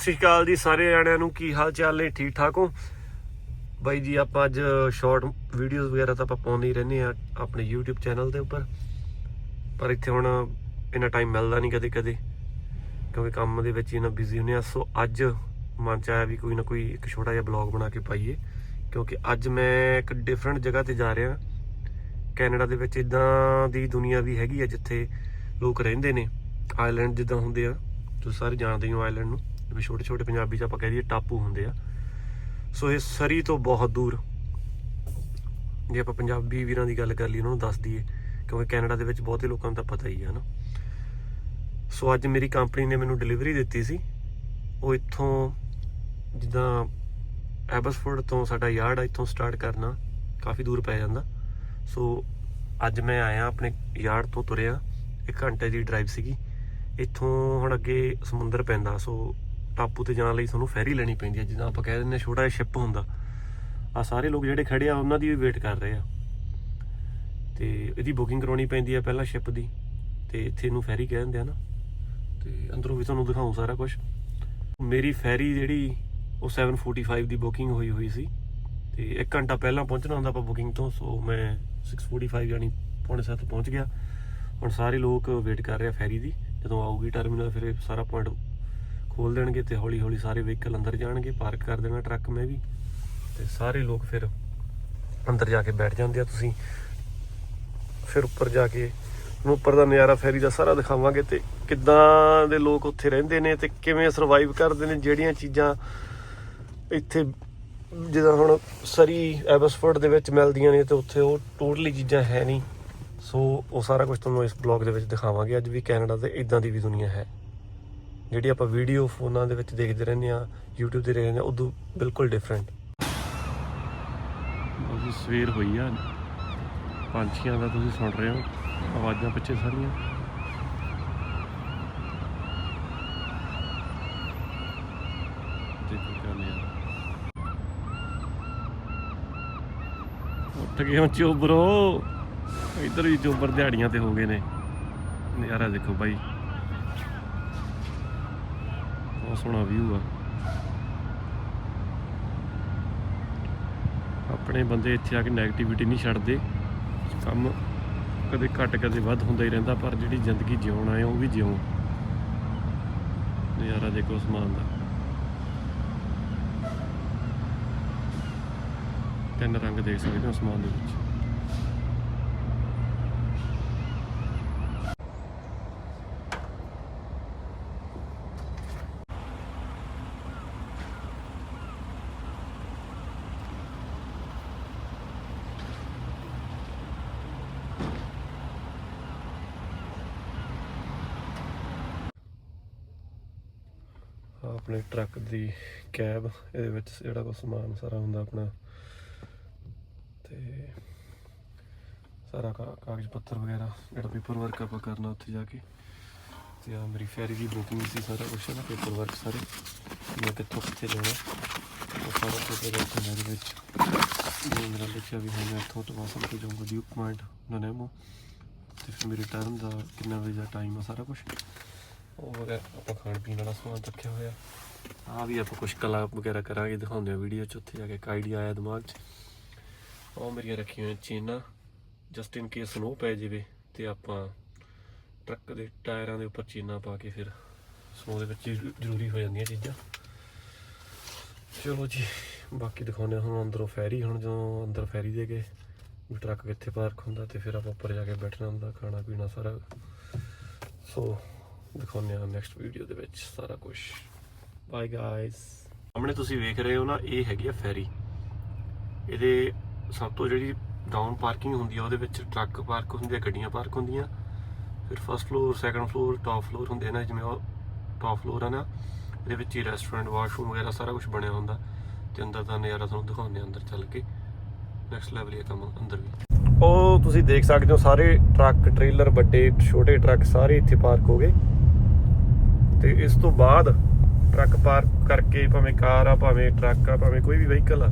ਸਤਿ ਸ਼੍ਰੀ ਅਕਾਲ ਜੀ ਸਾਰੇ ਜਣਿਆਂ ਨੂੰ, ਕੀ ਹਾਲ ਚਾਲ ਨੇ? ਠੀਕ ਠਾਕ ਹੋ? ਬਾਈ ਜੀ, ਆਪਾਂ ਅੱਜ ਸ਼ਾਰਟ ਵੀਡੀਓਜ਼ ਵਗੈਰਾ ਤਾਂ ਆਪਾਂ ਪਾਉਂਦੇ ਹੀ ਰਹਿੰਦੇ ਆ ਆਪਣੇ YouTube ਚੈਨਲ ਦੇ ਉੱਪਰ। ਪਰ ਇੱਥੇ ਹੁਣ ਇੰਨਾ ਟਾਈਮ ਮਿਲਦਾ ਨਹੀਂ ਕਦੇ ਕਦੇ, ਕਿਉਂਕਿ ਕੰਮ ਦੇ ਵਿੱਚ ਹੀ ਬਿਜ਼ੀ ਹੁੰਦੇ ਆ ਸੋ ਅੱਜ ਮਨ ਚ ਆਇਆ ਵੀ ਕੋਈ ਨਾ ਕੋਈ ਇੱਕ ਛੋਟਾ ਜਿਹਾ ਬਲੌਗ ਬਣਾ ਕੇ ਪਾਈਏ, ਕਿਉਂਕਿ ਅੱਜ ਮੈਂ ਇੱਕ ਡਿਫਰੈਂਟ ਜਗ੍ਹਾ ਤੇ ਜਾ ਰਿਹਾ। ਕੈਨੇਡਾ ਦੇ ਵਿੱਚ ਇਦਾਂ ਦੀ ਦੁਨੀਆ ਵੀ ਹੈਗੀ ਆ ਜਿੱਥੇ ਲੋਕ ਰਹਿੰਦੇ ਨੇ। ਆਈਲੈਂਡ ਜਿੱਦਾਂ ਹੁੰਦੇ ਆ, ਤੁਸੀਂ ਸਾਰੇ ਜਾਣਦੇ ਹੋ ਆਈਲੈਂਡ ਨੂੰ। ਜਿਵੇਂ ਛੋਟੇ ਛੋਟੇ ਪੰਜਾਬੀ ਚ ਆਪਾਂ ਕਹਿ ਦਈਏ ਟਾਪੂ ਹੁੰਦੇ ਆ। ਸੋ ਇਹ ਸਰੀ ਤੋਂ ਬਹੁਤ ਦੂਰ। ਜੇ ਆਪਾਂ ਪੰਜਾਬੀ ਵੀਰਾਂ ਦੀ ਗੱਲ ਕਰ ਲਈ ਉਹਨਾਂ ਨੂੰ ਦੱਸ ਦਈਏ, ਕਿਉਂਕਿ ਕੈਨੇਡਾ ਦੇ ਵਿੱਚ ਬਹੁਤੇ ਲੋਕਾਂ ਨੂੰ ਤਾਂ ਪਤਾ ਹੀ ਹੈ ਨਾ ਸੋ ਅੱਜ ਮੇਰੀ ਕੰਪਨੀ ਨੇ ਮੈਨੂੰ ਡਿਲੀਵਰੀ ਦਿੱਤੀ ਸੀ। ਉਹ ਇੱਥੋਂ ਜਿੱਦਾਂ ਐਬਸਫੋਰਡ ਤੋਂ ਸਾਡਾ ਯਾਰਡ ਆ, ਇੱਥੋਂ ਸਟਾਰਟ ਕਰਨਾ, ਕਾਫੀ ਦੂਰ ਪੈ ਜਾਂਦਾ। ਸੋ ਅੱਜ ਮੈਂ ਆਇਆ, ਆਪਣੇ ਯਾਰਡ ਤੋਂ ਤੁਰਿਆ। ਇੱਕ ਘੰਟੇ ਦੀ ਡਰਾਈਵ ਸੀਗੀ। ਇੱਥੋਂ ਹੁਣ ਅੱਗੇ ਸਮੁੰਦਰ ਪੈਂਦਾ, ਸੋ ਟਾਪੂ ਤੇ ਜਾਣ ਲਈ ਤੁਹਾਨੂੰ ਫੈਰੀ ਲੈਣੀ ਪੈਂਦੀ ਹੈ, ਜਿੱਦਾਂ ਆਪਾਂ ਕਹਿ ਦਿੰਦੇ ਹਾਂ ਛੋਟਾ ਜਿਹਾ ਸ਼ਿਪ ਹੁੰਦਾ। ਆ ਸਾਰੇ ਲੋਕ ਜਿਹੜੇ ਖੜੇ ਆ, ਉਹਨਾਂ ਦੀ ਵੀ ਵੇਟ ਕਰ ਰਹੇ ਆ। ਤੇ ਇਹਦੀ ਬੁਕਿੰਗ ਕਰਾਉਣੀ ਪੈਂਦੀ ਆ ਪਹਿਲਾਂ ਸ਼ਿਪ ਦੀ, ਤੇ ਇੱਥੇ ਇਹਨੂੰ ਫੈਰੀ ਕਹਿ ਦਿੰਦੇ ਆ ਨਾ। ਤੇ ਅੰਦਰੋਂ ਵੀ ਤੁਹਾਨੂੰ ਦਿਖਾਉਂ ਸਾਰਾ ਕੁਝ ਮੇਰੀ ਫੈਰੀ ਜਿਹੜੀ, ਉਹ 7:45 ਦੀ ਬੁਕਿੰਗ ਹੋਈ ਹੋਈ ਸੀ। ਤੇ 1 ਘੰਟਾ ਪਹਿਲਾਂ ਪਹੁੰਚਣਾ ਹੁੰਦਾ ਆਪਾਂ ਬੁਕਿੰਗ ਤੋਂ ਸੋ ਮੈਂ 6:45 ਯਾਨੀ ਪੌਣੇ 7 ਪਹੁੰਚ ਗਿਆ। ਹੁਣ ਸਾਰੇ ਲੋਕ ਵੇਟ ਕਰ ਰਹੇ ਆ ਫੈਰੀ ਦੀ। ਜਦੋਂ ਆਊਗੀ ਟਰਮੀਨਲ ਫਿਰ ਸਾਰਾ ਪੁਆਇੰਟ ਖੋਲ ਦੇਣਗੇ ਤੇ ਹੌਲੀ ਹੌਲੀ ਸਾਰੇ ਵਹੀਕਲ ਅੰਦਰ ਜਾਣਗੇ ਪਾਰਕ ਕਰ ਦੇਣਾ ਟਰੱਕ ਮੈਂ ਵੀ। ਤੇ ਸਾਰੇ ਲੋਕ ਫਿਰ ਅੰਦਰ ਜਾ ਕੇ ਬੈਠ ਜਾਂਦੇ ਆ ਤੁਸੀਂ। ਫਿਰ ਉੱਪਰ ਜਾ ਕੇ ਤੁਹਾਨੂੰ ਉੱਪਰ ਦਾ ਨਜ਼ਾਰਾ ਫੈਰੀ ਦਾ ਸਾਰਾ ਦਿਖਾਵਾਂਗੇ ਤੇ ਕਿੱਦਾਂ ਦੇ ਲੋਕ ਉੱਥੇ ਰਹਿੰਦੇ ਨੇ ਤੇ ਕਿਵੇਂ ਸਰਵਾਈਵ ਕਰਦੇ ਨੇ ਜਿਹੜੀਆਂ ਚੀਜ਼ਾਂ ਇੱਥੇ ਜਿੱਦਾਂ ਹੁਣ ਸਰੀ, ਐਬਸਫੋਰਡ ਦੇ ਵਿੱਚ ਮਿਲਦੀਆਂ ਨੇ ਤੇ ਉੱਥੇ ਉਹ ਟੋਟਲੀ ਚੀਜ਼ਾਂ ਹੈ ਨਹੀਂ। ਸੋ ਉਹ ਸਾਰਾ ਕੁਝ ਤੁਹਾਨੂੰ ਇਸ ਬਲੌਗ ਦੇ ਵਿੱਚ ਦਿਖਾਵਾਂਗੇ। ਅੱਜ ਵੀ ਕੈਨੇਡਾ ਤੇ ਇਦਾਂ ਦੀ ਵੀ ਦੁਨੀਆ ਹੈ। ਜਿਹੜੀ ਆਪਾਂ ਵੀਡੀਓ ਫੋਨਾਂ ਦੇ ਵਿੱਚ ਦੇਖਦੇ ਰਹਿੰਦੇ ਆ YouTube ਤੇ ਰਹਿੰਦੇ ਆ ਉਦੋਂ ਬਿਲਕੁਲ ਡਿਫਰੈਂਟ ਉਹ ਸਵੇਰ ਹੋਈ ਆ, ਪੰਛੀਆਂ ਦਾ ਤੁਸੀਂ ਸੁਣ ਰਹੇ ਹੋ, ਆਵਾਜ਼ਾਂ ਪਿੱਛੇ ਸਾਰੀਆਂ। ਦੇਖੋ ਕਿਆ ਨਜ਼ਾਰਾ। ਉੱਠ ਗਏ ਹੋ ਚੋਬਰੋ। ਇੱਧਰ ਵੀ ਚੋਬਰ ਦਿਹਾੜੀਆਂ ਤੇ ਹੋ ਗਏ ਨੇ। ਨਜ਼ਾਰਾ ਦੇਖੋ ਬਾਈ। ਬਹੁਤ ਸੋਹਣਾ ਵਿਊ ਆ। ਆਪਣੇ ਬੰਦੇ ਇੱਥੇ ਆ ਕੇ 네ਗੇਟਿਵਿਟੀ ਨਹੀਂ ਛੱਡਦੇ। ਕੰਮ ਕਦੇ ਘੱਟ, ਕਦੇ ਵੱਧ ਹੁੰਦਾ ਹੀ ਰਹਿੰਦਾ, ਪਰ ਜਿਹੜੀ ਜ਼ਿੰਦਗੀ ਜਿਉਣਾ ਹੈ ਉਹ ਵੀ ਜਿਉ। ਨਜ਼ਾਰਾ ਦੇਖੋ ਅਸਮਾਨ ਦਾ। ਤਿੰਨ ਰੰਗ ਦੇਖ ਸਕਦੇ ਹੋ ਅਸਮਾਨ ਦੇ ਵਿੱਚ। ਆਪਣੇ ਟਰੱਕ ਦੀ ਕੈਬ, ਇਹਦੇ ਵਿੱਚ ਜਿਹੜਾ ਕੋ ਸਮਾਨ ਸਾਰਾ ਹੁੰਦਾ ਆਪਣਾ। ਤੇ ਸਾਰਾ ਕਾ- ਕਾਗਜ਼ ਪੱਤਰ ਵਗੈਰਾ, ਜਿਹੜਾ ਪੇਪਰ ਵਰਕ ਆਪਾਂ ਕਰਨਾ ਉੱਥੇ ਜਾ ਕੇ। ਤੇ ਆ ਮੇਰੀ ਫੈਰੀ ਦੀ ਬੁਕਿੰਗ ਸੀ ਸਾਰਾ ਕੁਝ ਨਾ ਪੇਪਰ ਵਰਕ ਸਾਰੇ। ਮੈਂ ਕਿੱਥੋਂ ਕਿੱਥੇ ਜਾਣਾ, ਉਹ ਸਾਰਾ ਕੁਝ ਇਹਦੇ ਵਿੱਚ। ਵਿੱਚ ਮੇਰਾ ਲਿਖਿਆ ਵੀ ਹੈ ਮੈਂ ਇੱਥੋਂ ਤੋਂ ਵਾਸਲ ਤੇ ਜਾਊਂਗਾ ਡਿਊਕ ਪੁਆਇੰਟ ਨਨੇਮੋ ਤੇ ਫਿਰ ਮੇਰੀ ਟਰਨ ਦਾ ਕਿੰਨਾ ਵਜੇ ਦਾ ਟਾਈਮ ਆ ਸਾਰਾ ਕੁਝ ਉਹ ਵਗੈਰਾ ਆਪਾਂ ਖਾਣ ਪੀਣ ਵਾਲਾ ਸਮਾਨ ਰੱਖਿਆ ਹੋਇਆ। ਆ ਵੀ ਆਪਾਂ ਕੁਝ ਕਲਾ ਵਗੈਰਾ ਕਰਾਂਗੇ, ਦਿਖਾਉਂਦੇ ਆ ਵੀਡੀਓ ਚ, ਉੱਥੇ ਜਾ ਕੇ ਇੱਕ ਆਈਡੀਆ ਆਇਆ ਦਿਮਾਗ 'ਚ। ਉਹ ਮੇਰੀਆਂ ਰੱਖੀਆਂ ਹੋਈਆਂ ਚੇਨਾਂ ਜਸਟ ਇਨ ਕੇਸ ਸਨੋ ਪੈ ਜਾਵੇ ਤੇ ਆਪਾਂ ਟਰੱਕ ਦੇ ਟਾਇਰਾਂ ਦੇ ਉੱਪਰ ਚੇਨਾਂ ਪਾ ਕੇ ਫਿਰ ਸਨੋ ਦੇ ਵਿੱਚ ਜ਼ਰੂਰੀ ਹੋ ਜਾਂਦੀਆਂ ਚੀਜ਼ਾਂ। ਚਲੋ ਜੀ, ਬਾਕੀ ਦਿਖਾਉਂਦੇ ਹਾਂ ਹੁਣ ਅੰਦਰੋਂ ਫੈਰੀ, ਹੁਣ ਜਦੋਂ ਅੰਦਰ ਫੈਰੀ ਦੇ ਗਏ, ਵੀ ਟਰੱਕ ਕਿੱਥੇ ਪਾਰਕ ਹੁੰਦਾ ਤੇ ਫਿਰ ਆਪਾਂ ਉੱਪਰ ਜਾ ਕੇ ਬੈਠਣਾ ਹੁੰਦਾ, ਖਾਣਾ ਪੀਣਾ ਸਾਰਾ। ਸੋ ਦਿਖਾਉਂਦੇ ਹਾਂ ਨੈਕਸਟ ਵੀਡੀਓ ਦੇ ਵਿੱਚ ਸਾਰਾ ਕੁਝ ਬਾਏ ਗਾਇਸ ਸਾਹਮਣੇ ਤੁਸੀਂ ਵੇਖ ਰਹੇ ਹੋ ਨਾ ਇਹ ਹੈਗੀ ਆ ਫੈਰੀ। ਇਹਦੇ ਸਭ ਤੋਂ ਜਿਹੜੀ ਡਾਊਨ ਪਾਰਕਿੰਗ ਹੁੰਦੀ ਆ ਉਹਦੇ ਵਿੱਚ ਟਰੱਕ ਪਾਰਕ ਹੁੰਦੇ ਆ ਗੱਡੀਆਂ ਪਾਰਕ ਹੁੰਦੀਆਂ। ਫਿਰ first floor second floor top floor ਹੁੰਦੇ ਆ ਨਾ ਜਿਵੇਂ ਉਹ ਟਾਪ ਫਲੋਰ ਆ ਨਾ ਇਹਦੇ ਵਿੱਚ ਹੀ ਰੈਸਟੋਰੈਂਟ ਵਾਸ਼ਰੂਮ ਵਗੈਰਾ ਸਾਰਾ ਕੁਝ ਬਣਿਆ ਹੁੰਦਾ। ਤੇ ਅੰਦਰ ਦਾ ਨਜ਼ਾਰਾ ਤੁਹਾਨੂੰ ਦਿਖਾਉਂਦੇ ਆ ਅੰਦਰ ਚੱਲ ਕੇ। ਨੈਕਸਟ ਲੈਵਲ ਇਹ ਕੰਮ ਅੰਦਰ ਵੀ। ਉਹ ਤੁਸੀਂ ਦੇਖ ਸਕਦੇ ਹੋ ਸਾਰੇ ਟਰੱਕ ਟ੍ਰੇਲਰ ਵੱਡੇ ਛੋਟੇ ਟਰੱਕ ਸਾਰੇ ਇੱਥੇ ਪਾਰਕ ਹੋ ਗਏ। ਤੇ ਇਸ ਤੋਂ ਬਾਅਦ ਟਰੱਕ ਪਾਰਕ ਕਰਕੇ ਭਾਵੇਂ ਕਾਰ ਆ, ਭਾਵੇਂ ਟਰੱਕ ਆ, ਭਾਵੇਂ ਕੋਈ ਵੀ ਵਹੀਕਲ ਆ,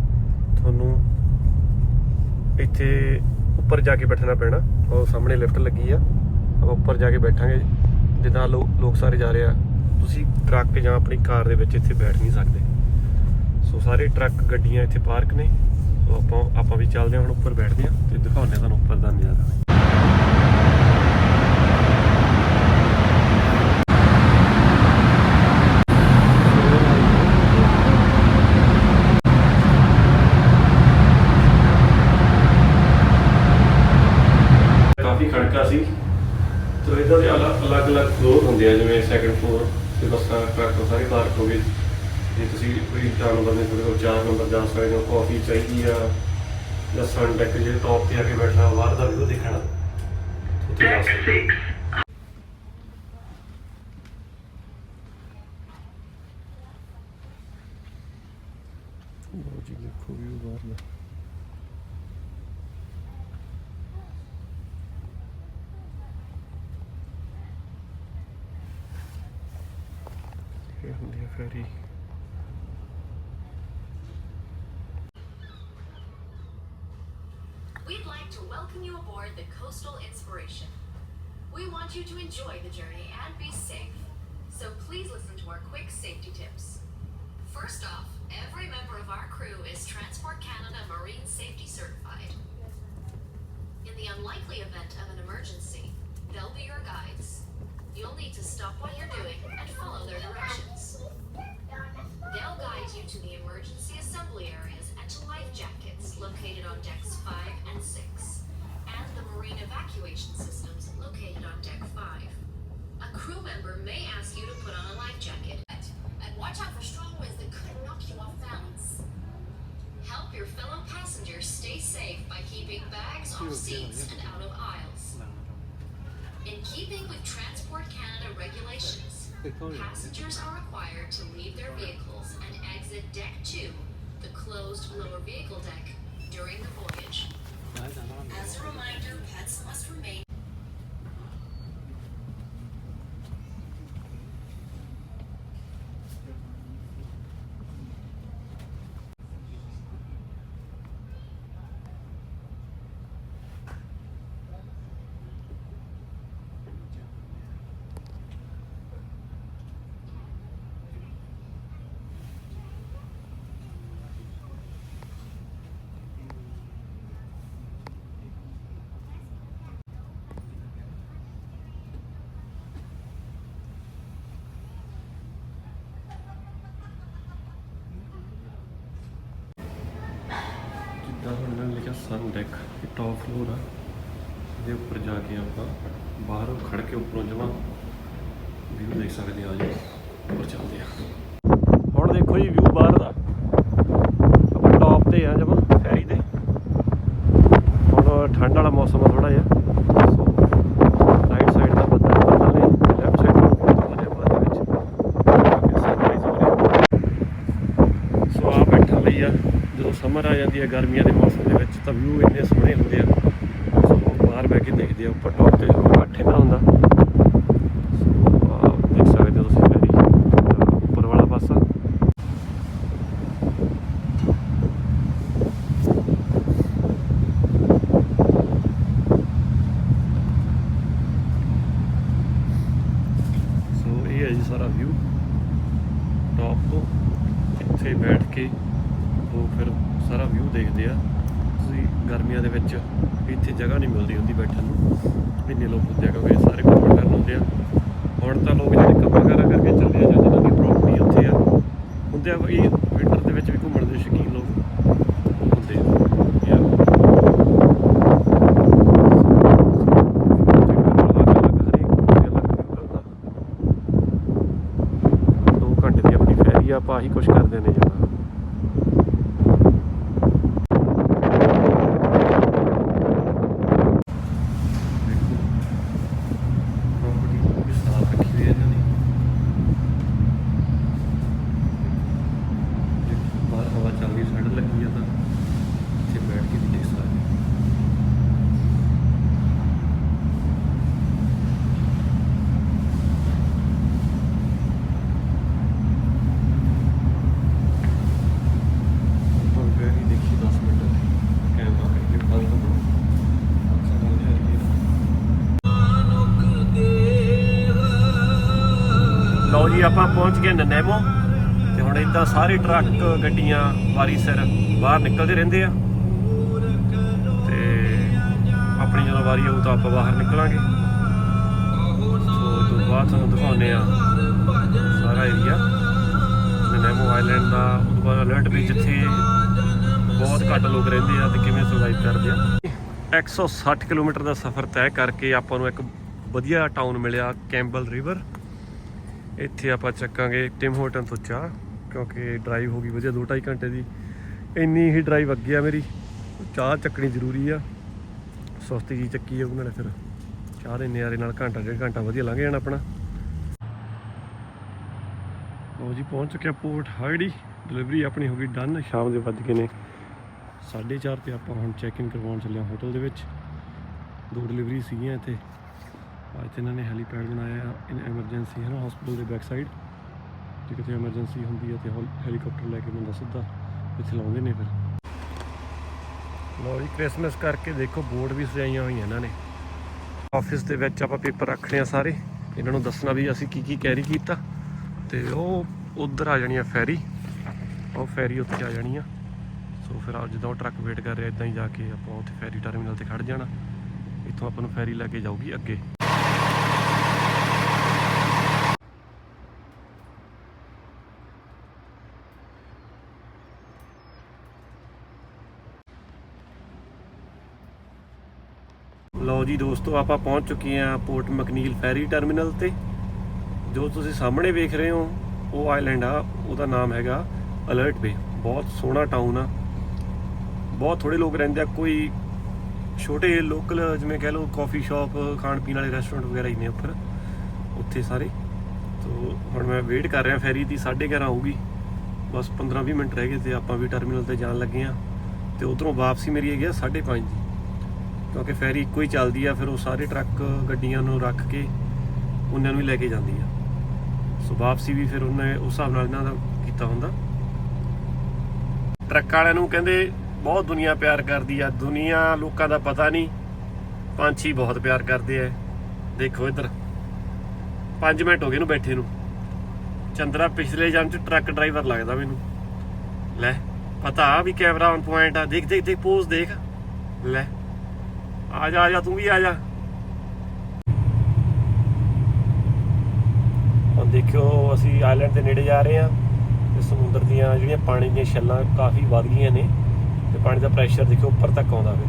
ਤੁਹਾਨੂੰ ਇੱਥੇ ਉੱਪਰ ਜਾ ਕੇ ਬੈਠਣਾ ਪੈਣਾ। ਉਹ ਸਾਹਮਣੇ ਲਿਫਟ ਲੱਗੀ ਆ। ਆਪਾਂ ਉੱਪਰ ਜਾ ਕੇ ਬੈਠਾਂਗੇ। ਜਿੱਦਾਂ ਲੋਕ ਲੋਕ ਸਾਰੇ ਜਾ ਰਹੇ ਆ, ਤੁਸੀਂ ਟਰੱਕ ਜਾਂ ਆਪਣੀ ਕਾਰ ਦੇ ਵਿੱਚ ਇੱਥੇ ਬੈਠ ਨਹੀਂ ਸਕਦੇ। ਸੋ ਸਾਰੇ ਟਰੱਕ, ਗੱਡੀਆਂ ਇੱਥੇ ਪਾਰਕ ਨੇ। ਸੋ ਆਪਾਂ ਆਪਾਂ ਵੀ ਚੱਲਦੇ ਹਾਂ ਹੁਣ ਉੱਪਰ ਬੈਠਦੇ ਹਾਂ ਤੇ ਦਿਖਾਉਂਦੇ ਹਾਂ ਤੁਹਾਨੂੰ ਉੱਪਰ ਦਾ ਨਜ਼ਾਰਾ ਕਾਫੀ ਖੜਕਾ ਸੀ ਤੇ ਇਧਰ ਦੇ ਅਲੱਗ ਅਲੱਗ ਫਲੋਰ ਹੁੰਦੇ ਆ, ਜਿਵੇਂ ਸੈਕੰਡ ਫਲੋਰ ਤੇ ਬੱਸਾਂ ਟਰੱਕ ਸਾਰੇ ਪਾਰਕ ਹੋ ਗਏ। ਜੇ ਤੁਸੀਂ ਕੋਈ ਜਾਨਵਰ ਨੇ ਤੁਹਾਡੇ ਕੋਲ ਚਾਰ ਨੰਬਰ ਜਾ ਸਕਦੇ ਹੋ ਕਾਫੀ ਚਾਹੀਦੀ ਆ, ਜਾਂ ਸਨ ਡੈਕ ਜੇ ਟੌਪ ਤੇ ਆ ਕੇ ਬੈਠਣਾ, ਬਾਹਰ ਦਾ ਵੀ ਦੇਖਣਾ। ਉੱਥੇ ਜਾ ਸਕਦੇ ਹੋ। ਜੀ, ਦੇਖੋ ਵੀ ਬਾਹਰ ਦਾ। We'd like to welcome you aboard the Coastal Inspiration. We want you to enjoy the journey and be safe, so please listen to our quick safety tips. First off, every member of our crew is Transport Canada Marine Safety Certified. In the unlikely event of an emergency, they'll be your guides. You'll need to stop what you're doing and follow their directions. They'll guide you to the emergency assembly areas and to life jackets located on decks 5 and 6, and the marine evacuation systems located on deck 5. A crew member may ask you to put on a life jacket. And watch out for strong winds that could knock you off balance. Help your fellow passengers stay safe by keeping bags off seats passengers are required to leave their vehicles and exit deck 2, the closed lower vehicle deck, during the voyage. As a reminder, pets must remain sun deck ਇਹ top floor ਆ। ਇਹਦੇ ਉੱਪਰ ਜਾ ਕੇ ਆਪਾਂ ਬਾਹਰੋਂ ਖੜ ਕੇ ਉੱਪਰੋਂ ਜਮਾ ਵੀਊ ਦੇਖ ਸਕਦੇ ਆ ਜੀ। ਉੱਪਰ ਚੱਲਦੇ ਆ ਹੁਣ ਦੇਖੋ ਜੀ ਵਿਊ ਬਾਹਰ ਦਾ। ਆਪਾਂ ਟੌਪ ਤੇ ਆ ਜਮਾ ਫੈਰੀ ਦੇ ਹੁਣ ਠੰਡ ਵਾਲਾ ਮੌਸਮ ਆ ਥੋੜਾ ਜਿਹਾ। ਸੋ ਰਾਈਟ ਸਾਈਡ ਦਾ ਬੱਦਲ ਲੈਫਟ ਵਿੱਚ। ਸੋ ਆ ਬੈਠਣ ਲਈ ਆ, ਜਦੋਂ ਸਮਰ ਆ ਜਾਂਦੀ ਹੈ ਗਰਮੀਆਂ ਦੇ ਮੌਸਮ ਦੇ ਵਿੱਚ ਤਾਂ ਵਿਊ ਇੰਨੇ ਸੋਹਣੇ ਹੁੰਦੇ ਆ। ਸੋ ਬਾਹਰ ਬੈ ਕੇ ਦੇਖਦੇ ਆ ਉੱਪਰ ਟੌਪ ਤੇ ਕਾਠੇ ਨਾ ਹੁੰਦਾ। ਸੋ ਆਹ ਦੇਖ ਸਕਦੇ ਹੋ ਤੁਸੀਂ ਮੇਰੀ ਉੱਪਰ ਵਾਲਾ ਪਾਸਾ। ਸੋ ਇਹ ਹੈ ਜੀ ਸਾਰਾ ਵਿਊ ਟੌਪ ਤੋਂ ਇੱਥੇ ਬੈਠ ਕੇ ਉਹ ਫਿਰ ਸਾਰਾ ਵਿਊ ਦੇਖਦੇ ਆ। ਗਰਮੀਆਂ ਦੇ ਵਿੱਚ ਇੱਥੇ ਜਗ੍ਹਾ ਨਹੀਂ ਮਿਲਦੀ ਹੁੰਦੀ ਬੈਠਣ ਨੂੰ। ਇੰਨੇ ਲੋਕ ਹੁੰਦੇ ਆ ਕਿਉਂਕਿ ਸਾਰੇ ਘੁੰਮਣ ਕਰਨ ਆਉਂਦੇ ਆ। ਹੁਣ ਤਾਂ ਲੋਕ ਜਿਹੜੇ ਕੰਮਾਂ ਕਾਰਾਂ ਕਰਕੇ ਚੱਲੇ ਆ ਜਾਂ ਜਿਹਨਾਂ ਦੀ ਪ੍ਰੋਪਰਟੀ ਉੱਥੇ ਆ, ਹੁੰਦੇ ਆ ਇਹ ਵਿੰਟਰ ਦੇ ਵਿੱਚ ਵੀ ਘੁੰਮਣ ਦੇ ਸ਼ੌਕੀਨ ਲੋਕ ਹੁੰਦੇ ਆ। ਦੋ ਘੰਟੇ ਦੀ ਆਪਣੀ ਫੈਰੀ ਆਪਾਂ ਹੀ ਕੁਛ ਜੀ ਆਪਾਂ ਪਹੁੰਚ ਗਏ ਨਨੈਮੋ ਤੇ ਹੁਣ ਇਦਾਂ ਸਾਰੇ ਟਰੱਕ, ਗੱਡੀਆਂ, ਵਾਰੀ ਸਿਰ ਬਾਹਰ ਨਿਕਲਦੇ ਰਹਿੰਦੇ ਆ। ਤੇ ਆਪਣੀ ਜਦੋਂ ਵਾਰੀ ਆਊ ਤਾਂ ਆਪਾਂ ਬਾਹਰ ਨਿਕਲਾਂਗੇ। ਸੋ ਤੋਂ ਬਾਅਦ ਤੁਹਾਨੂੰ ਦਿਖਾਉਂਦੇ ਆ ਸਾਰਾ ਏਰੀਆ ਨਨੈਮੋ ਆਈਲੈਂਡ ਦਾ, ਉਹ ਤੋਂ ਬਾਅਦ ਅਲਰਟ ਵੀ ਜਿੱਥੇ ਬਹੁਤ ਘੱਟ ਲੋਕ ਰਹਿੰਦੇ ਆ ਤੇ ਕਿਵੇਂ ਸਰਵਾਈਵ ਕਰਦੇ ਆ। 160 ਕਿਲੋਮੀਟਰ ਦਾ ਸਫ਼ਰ ਤੈਅ ਕਰਕੇ ਆਪਾਂ ਨੂੰ ਇੱਕ ਵਧੀਆ ਟਾਊਨ ਮਿਲਿਆ ਕੈਂਬਲ ਰਿਵਰ ਇੱਥੇ ਆਪਾਂ ਚੱਕਾਂਗੇ ਟਿਮ ਹੋਟਨ ਤੋਂ ਚਾਹ, ਕਿਉਂਕਿ ਡਰਾਈਵ ਹੋ ਗਈ ਵਧੀਆ 2.5 ਘੰਟੇ ਦੀ। ਇੰਨੀ ਹੀ ਡਰਾਈਵ ਅੱਗੇ ਆ ਮੇਰੀ। ਚਾਹ ਚੱਕਣੀ ਜ਼ਰੂਰੀ ਆ। ਸਸਤੀ ਜੀ ਚੱਕੀ ਆ ਉਹਨਾਂ ਨੇ ਫਿਰ। ਚਾਹ ਦੇ ਨਿਆਰੇ ਨਾਲ ਘੰਟਾ, ਡੇਢ ਘੰਟਾ ਵਧੀਆ ਲੰਘ ਜਾਣਾ ਆਪਣਾ। ਲਓ ਜੀ, ਪਹੁੰਚ ਚੁੱਕਿਆ ਪੋਰਟ ਹਾਈਡੀ। ਡਿਲੀਵਰੀ ਆਪਣੀ ਹੋ ਗਈ ਡਨ ਸ਼ਾਮ ਦੇ ਵੱਜ ਗਏ ਨੇ 4:30 ਤੇ ਆਪਾਂ ਹੁਣ ਚੈੱਕ ਇਨ ਕਰਵਾਉਣ ਚੱਲੇ ਹਾਂ ਹੋਟਲ ਦੇ ਵਿੱਚ। ਦੋ ਡਿਲੀਵਰੀ ਸੀਗੀਆਂ ਇੱਥੇ। ਅੱਜ ਇਹਨਾਂ ਨੇ ਹੈਲੀਪੈਡ ਬਣਾਇਆ ਇਨ ਐਮਰਜੈਂਸੀ ਹੈ ਨਾ ਹਸਪੀਟਲ ਦੇ ਬੈਕ ਸਾਈਡ ਜੇ ਕਿਤੇ ਐਮਰਜੈਂਸੀ ਹੁੰਦੀ ਹੈ ਤੇ ਹੈਲੀਕਾਪਟਰ ਲੈ ਕੇ ਬੰਦਾ ਸਿੱਧਾ ਇੱਥੇ ਲਾਉਂਦੇ ਨੇ ਫਿਰ। ਲੋ ਜੀ ਕ੍ਰਿਸਮਸ ਕਰਕੇ ਦੇਖੋ ਬੋਰਡ ਵੀ ਸਜਾਈਆਂ ਹੋਈਆਂ ਇਹਨਾਂ ਨੇ। ਆਫਿਸ ਦੇ ਵਿੱਚ ਆਪਾਂ ਪੇਪਰ ਰੱਖਣੇ ਆ ਸਾਰੇ। ਇਹਨਾਂ ਨੂੰ ਦੱਸਣਾ ਵੀ ਅਸੀਂ ਕੀ ਕੀ ਕੈਰੀ ਕੀਤਾ। ਤੇ ਉਹ ਉਧਰ ਆ ਜਾਣੀ ਆ ਫੈਰੀ ਉਹ ਫੈਰੀ ਉੱਥੇ ਆ ਜਾਣੀ ਆ। ਸੋ ਫਿਰ ਆ ਜਦੋਂ ਟਰੱਕ ਵੇਟ ਕਰ ਰਿਹਾ ਇਦਾਂ ਹੀ ਜਾ ਕੇ ਆਪਾਂ ਉੱਥੇ ਫੈਰੀ ਟਰਮੀਨਲ ਤੇ ਖੜ ਜਾਣਾ। ਇੱਥੋਂ ਆਪਾਂ ਨੂੰ ਫੈਰੀ ਲੈ ਕੇ ਜਾਊਗੀ ਅੱਗੇ। ਲਓ ਜੀ ਦੋਸਤੋ, ਆਪਾਂ ਪਹੁੰਚ ਚੁੱਕੇ ਹਾਂ ਪੋਰਟ ਮਕਨੀਲ ਫੈਰੀ ਟਰਮੀਨਲ ਤੇ। ਜੋ ਤੁਸੀਂ ਸਾਹਮਣੇ ਵੇਖ ਰਹੇ ਹੋ, ਉਹ ਆਈਲੈਂਡ ਆ, ਉਹਦਾ ਨਾਮ ਹੈਗਾ ਅਲਰਟ ਬੇ। ਬਹੁਤ ਸੋਹਣਾ ਟਾਊਨ ਆ। ਬਹੁਤ ਥੋੜੇ ਲੋਕ ਰਹਿੰਦੇ ਆ, ਕੋਈ ਛੋਟੇ ਲੋਕਲ ਜਿਵੇਂ ਕਹਿ ਲਓ ਕਾਫੀ ਸ਼ਾਪ ਖਾਣ ਪੀਣ ਵਾਲੇ ਰੈਸਟੋਰੈਂਟ ਵਗੈਰਾ ਹੀ ਨੇ ਉੱਪਰ, ਉੱਥੇ ਸਾਰੇ। ਤੋ ਹੁਣ ਮੈਂ ਵੇਟ ਕਰ ਰਿਹਾ, ਫੈਰੀ ਦੀ 11:30 ਆਊਗੀ ਬਸ 15-20 ਮਿੰਟ ਰਹਿ ਗਏ ਤੇ ਆਪਾਂ ਵੀ ਟਰਮੀਨਲ ਤੇ ਜਾਣ ਲੱਗੇ ਆ ਤੇ ਉਧਰੋਂ ਵਾਪਸੀ ਮੇਰੀ ਹੈਗੀ ਆ 5:30 ਦੀ ਕਿਉਂਕਿ ਫੈਰੀ ਇੱਕੋ ਹੀ ਚੱਲਦੀ ਆ, ਫਿਰ ਉਹ ਸਾਰੇ ਟਰੱਕ ਗੱਡੀਆਂ ਨੂੰ ਰੱਖ ਕੇ ਉਹਨਾਂ ਨੂੰ ਹੀ ਲੈ ਕੇ ਜਾਂਦੀ ਆ। ਸੋ ਵਾਪਸੀ ਵੀ ਫਿਰ ਉਹਨੇ ਉਸ ਹਿਸਾਬ ਨਾਲ ਇਹਨਾਂ ਦਾ ਕੀਤਾ ਹੁੰਦਾ। ਟਰੱਕ ਵਾਲਿਆਂ ਨੂੰ ਕਹਿੰਦੇ ਬਹੁਤ ਦੁਨੀਆ ਪਿਆਰ ਕਰਦੀ ਆ। ਦੁਨੀਆ ਲੋਕਾਂ ਦਾ ਪਤਾ ਨਹੀਂ, ਪੰਛੀ ਬਹੁਤ ਪਿਆਰ ਕਰਦੇ ਆ। ਦੇਖੋ ਇੱਧਰ 5 ਮਿੰਟ ਹੋ ਗਏ ਨੂੰ ਬੈਠੇ ਨੂੰ। ਚੰਦਰਾ ਪਿਛਲੇ ਜਨਮ ਚ ਟਰੱਕ ਡਰਾਈਵਰ ਲੱਗਦਾ ਮੈਨੂੰ। ਲੈ, ਪਤਾ ਵੀ ਕੈਮਰਾ ਔਨ ਪੁਆਇੰਟ ਆ। ਦੇਖ ਦੇਖ ਦੇਖ ਪੋਜ਼ ਦੇਖ। ਲੈ। ਆ ਜਾ ਆ ਜਾ, ਤੂੰ ਵੀ ਆ ਜਾ। ਹੁਣ ਦੇਖਿਓ, ਅਸੀਂ ਆਈਲੈਂਡ ਦੇ ਨੇੜੇ ਜਾ ਰਹੇ ਹਾਂ ਤੇ ਸਮੁੰਦਰ ਦੀਆਂ ਜਿਹੜੀਆਂ ਪਾਣੀ ਦੀਆਂ ਛੱਲਾਂ ਕਾਫੀ ਵੱਧ ਗਈਆਂ ਨੇ ਤੇ ਪਾਣੀ ਦਾ ਪ੍ਰੈਸ਼ਰ ਦੇਖਿਓ ਉੱਪਰ ਤੱਕ ਆਉਂਦਾ ਵੇ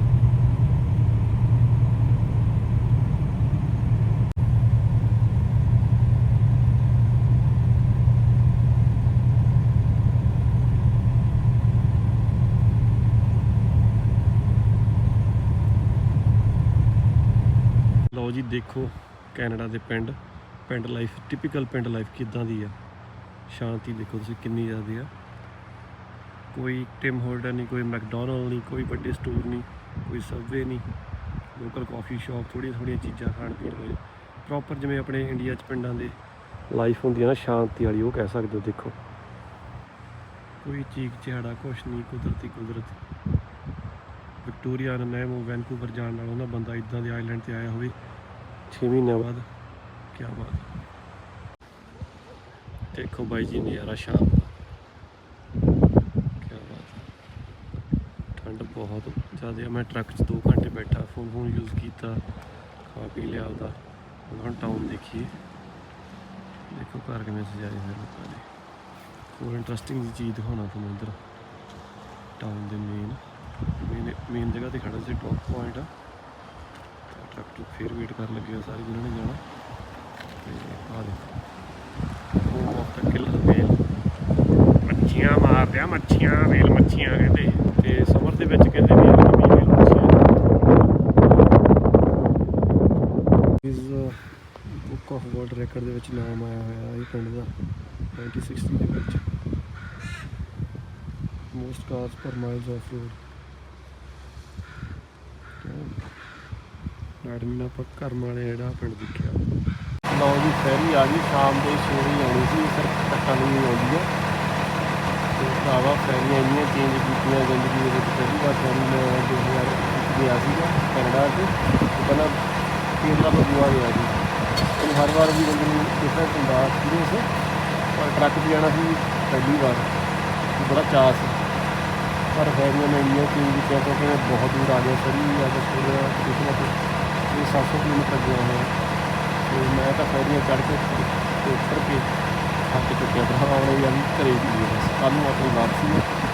ਲਓ ਜੀ ਦੇਖੋ ਕੈਨੇਡਾ ਦੇ ਪਿੰਡ ਪਿੰਡ ਲਾਈਫ ਟਿਪੀਕਲ ਪਿੰਡ ਲਾਈਫ ਕਿਦਾਂ ਦੀ ਆ। ਸ਼ਾਂਤੀ ਦੇਖੋ ਤੁਸੀਂ ਕਿੰਨੀ ਜ਼ਿਆਦਾ ਆ। ਕੋਈ ਟਿਮ ਹੋਲਡਰ ਨਹੀਂ, ਕੋਈ ਮੈਕਡੋਨਲਡ ਨਹੀਂ, ਕੋਈ ਵੱਡੇ ਸਟੋਰ ਨਹੀਂ, ਕੋਈ ਸਬਵੇ ਨਹੀਂ ਲੋਕਲ ਕਾਫੀ ਸ਼ਾਪ ਥੋੜੀਆਂ ਥੋੜੀਆਂ ਚੀਜ਼ਾਂ ਖਾਣ ਪੀਣ ਲਈ ਪ੍ਰੋਪਰ ਜਿਵੇਂ ਆਪਣੇ ਇੰਡੀਆ 'ਚ ਪਿੰਡਾਂ ਦੇ ਲਾਈਫ ਹੁੰਦੀ ਹੈ ਨਾ, ਸ਼ਾਂਤੀ ਵਾਲੀ, ਉਹ ਕਹਿ ਸਕਦੇ ਹੋ, ਦੇਖੋ। ਕੋਈ ਚੀਕ ਚਿਹਾੜਾ ਕੁਛ ਨਹੀਂ, ਕੁਦਰਤੀ ਕੁਦਰਤ। ਵਿਕਟੋਰੀਆ ਨੈਮੋ ਵੈਨਕੂਵਰ ਜਾਣ ਨਾਲ ਉਹਨਾਂ ਬੰਦਾ ਇਦਾਂ ਦੇ ਆਈਲੈਂਡ ਤੇ ਆਇਆ ਹੋਵੇ 6 ਮਹੀਨਿਆਂ ਬਾਅਦ। ਕੀ ਬਾਤ। ਦੇਖੋ ਬਾਈ ਜੀ ਨਜ਼ਾਰਾ ਸ਼ਾਮ ਦਾ। ਕੀ ਬਾਤ। ਠੰਡ ਬਹੁਤ ਜ਼ਿਆਦਾ ਮੈਂ ਟਰੱਕ 'ਚ 2 ਘੰਟੇ ਬੈਠਾ ਫੋਨ ਫੋਨ ਯੂਜ਼ ਕੀਤਾ, ਖਾ ਪੀ ਲਿਆ ਉਹਦਾ ਹੁਣ ਟਾਊਨ ਦੇਖੀਏ। ਦੇਖੋ ਘਰ ਕਿਵੇਂ ਸਜਾਏ ਹੋਏ ਲੋਕਾਂ ਨੇ ਹੋਰ ਇੰਟਰਸਟਿੰਗ ਜੀ ਚੀਜ਼ ਦਿਖਾਉਣਾ ਤੁਹਾਨੂੰ ਇੱਧਰ। ਟਾਊਨ ਦੇ ਮੇਨ ਮੇਨ ਮੇਨ ਜਗ੍ਹਾ ਤੇ ਖੜਾ ਸੀ ਟੌਪ ਪੁਆਇੰਟ ਆ। ਟਰੱਕ ਟੂ ਫੇਰ ਵੇਟ ਕਰਨ ਲੱਗੇ ਆ ਸਾਰੇ ਜਿਨ੍ਹਾਂ ਨੇ ਜਾਣਾ। ਤੇ ਆ ਦੇਖੋ। ਉਹ ਆਫ ਦਾ ਕਿਲਰ ਵੇਲ ਮੱਛੀਆਂ ਮਾਰਦੇ ਆ ਮੱਛੀਆਂ ਵੇਲ ਮੱਛੀਆਂ ਕਹਿੰਦੇ। ਤੇ ਸਮਰ ਦੇ ਵਿੱਚ ਕਹਿੰਦੇ ਵੀ ਇਹ ਵੇਲ ਮੱਛੀਆਂ ਇਸ ਬੁੱਕ ਆਫ ਵਰਲਡ ਰੈਕੋਰਡ ਦੇ ਵਿੱਚ ਨਾਮ ਆਇਆ ਹੋਇਆ ਇਹ ਪਿੰਡ ਦਾ 1960 ਦੇ ਵਿੱਚ। Most cars per miles of road admin ਆਪਾਂ ਕਰਮ ਵਾਲੇ ਜਿਹੜਾ ਪਿੰਡ ਦੇਖਿਆ। ਲਓ ਜੀ, ਫੈਰੀ ਆ ਗਈ, ਸ਼ਾਮ ਦੇ 6 ਵਜੇ ਆਉਣੀ ਸੀ, ਸਿਰਫ ਟੱਕਾ ਨਹੀਂ ਆਉਂਦੀ ਆ। ਤੇ ਭਰਾਵਾ, ਫੈਰੀਆਂ ਇੰਨੀਆਂ ਚੇਂਜ ਕੀਤੀਆਂ ਜ਼ਿੰਦਗੀ ਦੇ ਵਿੱਚ, ਪਹਿਲੀ ਵਾਰ ਫੈਰੀ ਮੈਂ 2001 ਗਿਆ ਸੀਗਾ ਕੈਨੇਡਾ 'ਚ ਤੇ ਪਹਿਲਾਂ ਕੇਰਲਾ ਤੋਂ ਗੋਆ ਗਿਆ ਸੀ ਇਹ ਹਰ ਵਾਰ ਵੀ ਬੰਦੇ ਨੂੰ ਡਿਫਰੈਂਟ ਹੁੰਦਾ ਐਕਸਪੀਰੀਅੰਸ ਪਰ ਟਰੱਕ 'ਤੇ ਜਾਣਾ ਸੀ ਪਹਿਲੀ ਵਾਰ ਬੜਾ ਚਾਅ ਸੀ। ਪਰ ਫੈਰੀਆਂ ਮੈਂ ਇੰਨੀਆਂ ਚੇਂਜ ਕੀਤੀਆਂ ਕਿਉਂਕਿ ਬਹੁਤ ਦੂਰ ਆ ਗਿਆ ਸਰੀ ਆ ਕੇ ਥੋੜਾ ਕਿਸਮਤ ਇਹ 700 ਕਿਲੋਮੀਟਰ ਅੱਗੇ ਆਉਣਾ ਤੇ ਮੈਂ ਤਾਂ ਫੈਰੀਆਂ ਚੜ੍ਹ ਕੇ ਤੇ ਉੱਤਰ ਕੇ ਥੱਕ ਚੁੱਕਿਆ ਭਰਾ ਆਉਣੇ ਜਾਂ ਘਰੇ ਜੀ ਬਸ ਕੱਲ੍ਹ ਨੂੰ ਆਪਣੀ ਵਾਪਸੀ ਹੈ